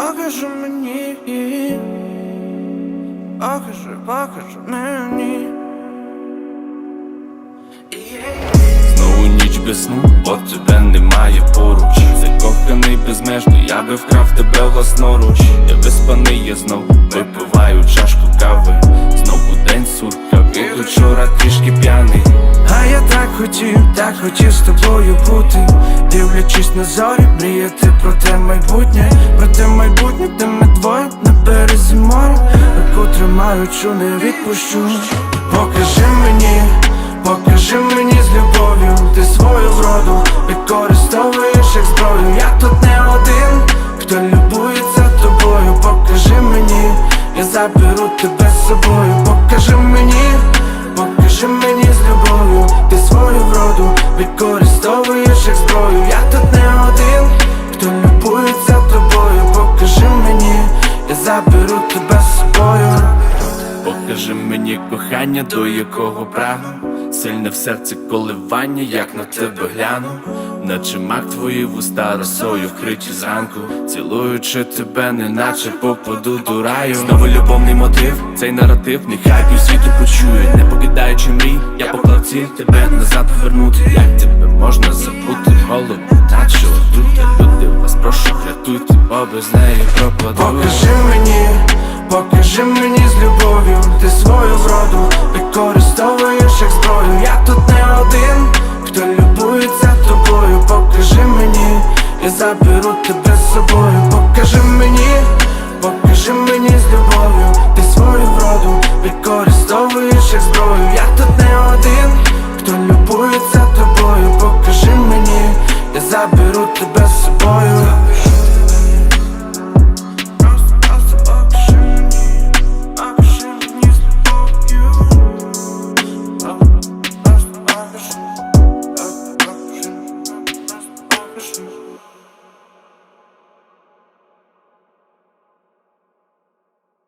покажи мені, покажи, покажи мені. Знову ніч без сну, бо тебе немає поруч. Закоханий безмежно, я би вкрав тебе власноруч. Я виспаний, я знов випиваю чашку кави. Знову день сурка, від учора трішки п'яний. А я так хотів, так хотів з тобою бути. Дивлячись на зорі, мріяти майбутнє Про те майбутнє, де ми двоє на березі моря Руку тримаючу, не відпущу. Покажи мені, покажи мені з любов'ю Ти свою вроду використовуєш як зброю. Я тут не один, хто любується тобою. Покажи мені, я заберу тебе з собою. Покажи мені Покажи мені заберу тебе з собою. Покажи мені кохання, до якого прагну. Сильне в серці коливання, як на тебе гляну. Наче мак твої вуста росою вкриті зранку. Цілуючи тебе, неначе попаду до раю. Знову любовний мотив, цей наратив, нехай півсвіту почують Не покидаючи мрій, я поклав ціль тебе назад повернути Як тебе можна забути? Голову, наче отрута Люди, вас прошу, рятуйте, бо без неї пропаду. Покажи мені, покажи мені з любов'ю. Ти свою вроду використовуєш як зброю. Я тут не один, хто любується тобою. Покажи мені, я заберу тебе з собою. Покажи мені, покажи мені з любов'ю. Ти свою вроду використовуєш як зброю